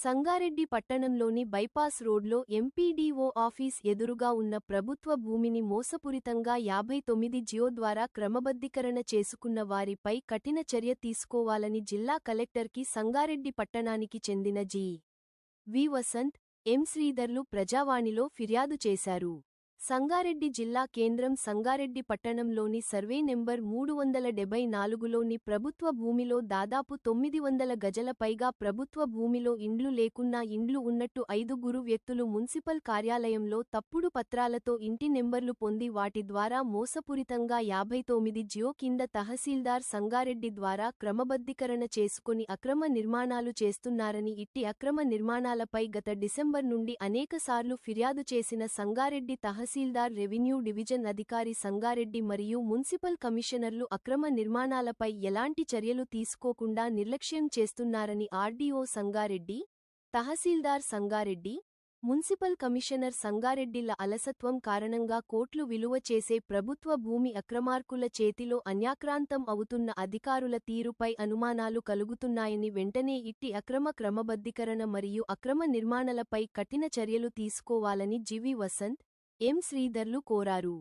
సంగారెడ్డి పట్టణంలోని బైపాస్ రోడ్లో MPDO office ఎదురుగా ఉన్న ప్రభుత్వ భూమిని మోసపూరితంగా యాభై తొమ్మిది జియో ద్వారా క్రమబద్ధీకరణ చేసుకున్న వారిపై కఠిన చర్య తీసుకోవాలని జిల్లా కలెక్టర్కి సంగారెడ్డి పట్టణానికి చెందిన జి. వి. వసంత్ ఎం. శ్రీధర్లు ప్రజావాణిలో ఫిర్యాదు చేశారు. సంగారెడ్డి జిల్లా కేంద్రం సంగారెడ్డి పట్టణంలోని సర్వే నెంబర్ మూడు వందల డెబ్బై నాలుగులోని ప్రభుత్వ భూమిలో దాదాపు తొమ్మిది వందల గజల పైగా ప్రభుత్వ భూమిలో ఇండ్లు లేకున్నా ఇండ్లు ఉన్నట్టు ఐదుగురు వ్యక్తులు మున్సిపల్ కార్యాలయంలో తప్పుడు పత్రాలతో ఇంటి నెంబర్లు పొంది వాటి ద్వారా మోసపూరితంగా యాభై తొమ్మిది జియో కింద తహసీల్దార్ సంగారెడ్డి ద్వారా క్రమబద్ధీకరణ చేసుకుని అక్రమ నిర్మాణాలు చేస్తున్నారని ఇట్టి అక్రమ నిర్మాణాలపై గత డిసెంబర్ నుండి అనేకసార్లు ఫిర్యాదు చేసిన సంగారెడ్డి తహసీల్దార్ రెవెన్యూ డివిజన్ అధికారి సంగారెడ్డి మరియు మున్సిపల్ కమిషనర్లు అక్రమ నిర్మాణాలపై ఎలాంటి చర్యలు తీసుకోకుండా నిర్లక్ష్యం చేస్తున్నారని ఆర్డీఓ సంగారెడ్డి తహసీల్దార్ సంగారెడ్డి మున్సిపల్ కమిషనర్ సంగారెడ్డిల అలసత్వం కారణంగా కోట్లు విలువ చేసే ప్రభుత్వ భూమి అక్రమార్కుల చేతిలో అన్యాక్రాంతం అవుతున్న అధికారుల తీరుపై అనుమానాలు కలుగుతున్నాయని వెంటనే ఇట్టి అక్రమ క్రమబద్ధీకరణ మరియు అక్రమ నిర్మాణాలపై కఠిన చర్యలు తీసుకోవాలని జివి వసంత్ ఎం శ్రీధర్లు కోరారు.